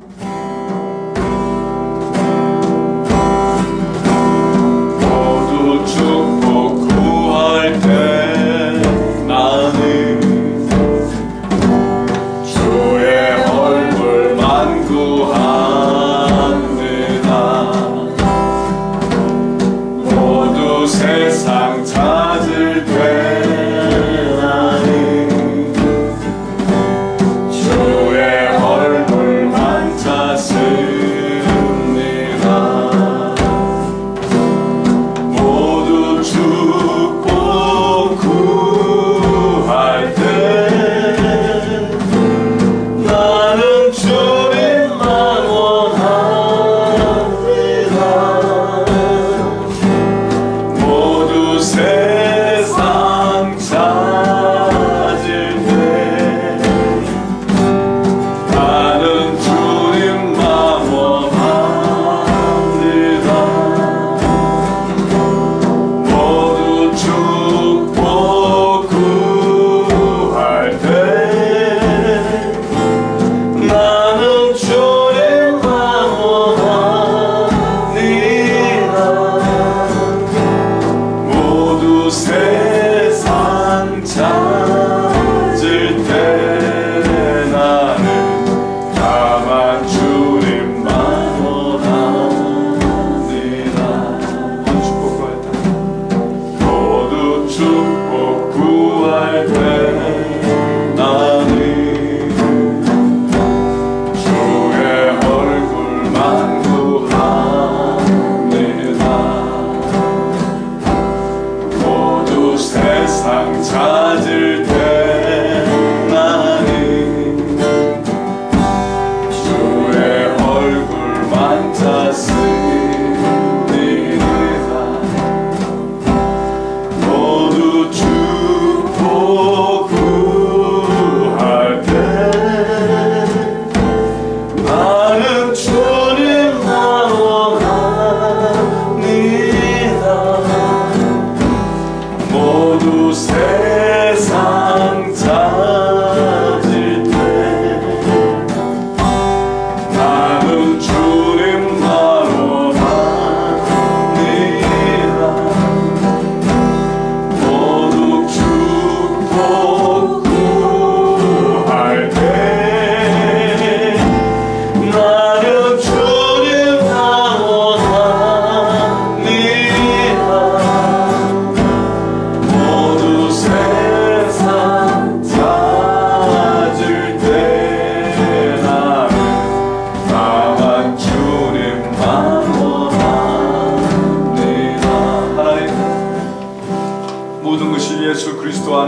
모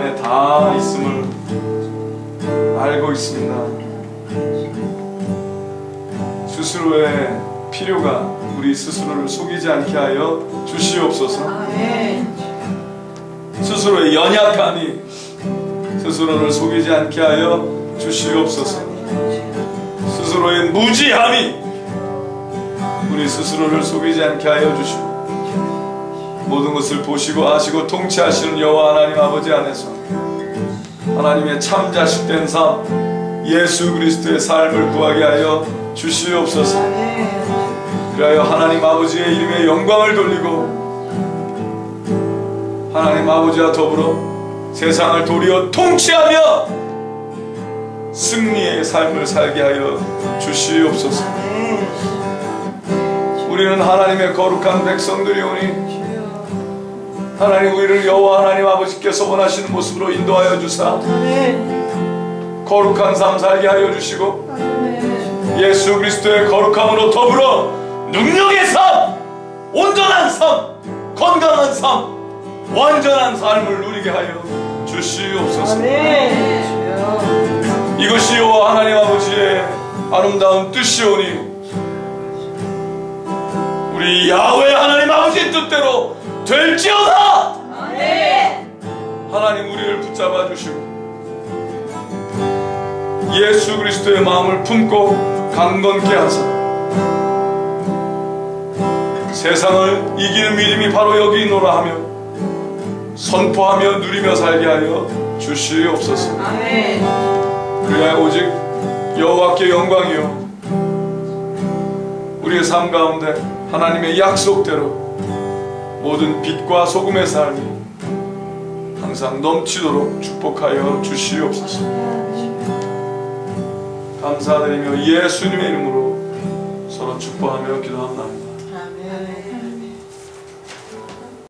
안에 다 있음을 알고 있습니다. 스스로의 필요가 우리 스스로를 속이지 않게 하여 주시옵소서. 스스로의 연약함이 스스로를 속이지 않게 하여 주시옵소서. 스스로의 무지함이 우리 스스로를 속이지 않게 하여 주시고 모든 것을 보시고 아시고 통치하시는 여호와 하나님 아버지 안에서 하나님의 참 자식된 삶 예수 그리스도의 삶을 구하게 하여 주시옵소서. 그리하여 하나님 아버지의 이름에 영광을 돌리고 하나님 아버지와 더불어 세상을 도리어 통치하며 승리의 삶을 살게 하여 주시옵소서. 우리는 하나님의 거룩한 백성들이오니 하나님 우리를 여호와 하나님 아버지께서 원하시는 모습으로 인도하여 주사 거룩한 삶 살게 하여 주시고 예수 그리스도의 거룩함으로 더불어 능력의 삶, 온전한 삶, 건강한 삶, 완전한 삶을 누리게 하여 주시옵소서. 이것이 여호와 하나님 아버지의 아름다운 뜻이오니 우리 야훼 하나님 아버지의 뜻대로 될지어다. 하나님 우리를 붙잡아 주시고 예수 그리스도의 마음을 품고 강건케 하사 세상을 이기는 믿음이 바로 여기 있노라 하며 선포하며 누리며 살게 하여 주시옵소서. 그리하여 오직 여호와께 영광이요 우리의 삶 가운데 하나님의 약속대로 모든 빛과 소금의 삶이 항상 넘치도록 축복하여 주시옵소서. 감사드리며 예수님의 이름으로 서로 축복하며 기도합니다.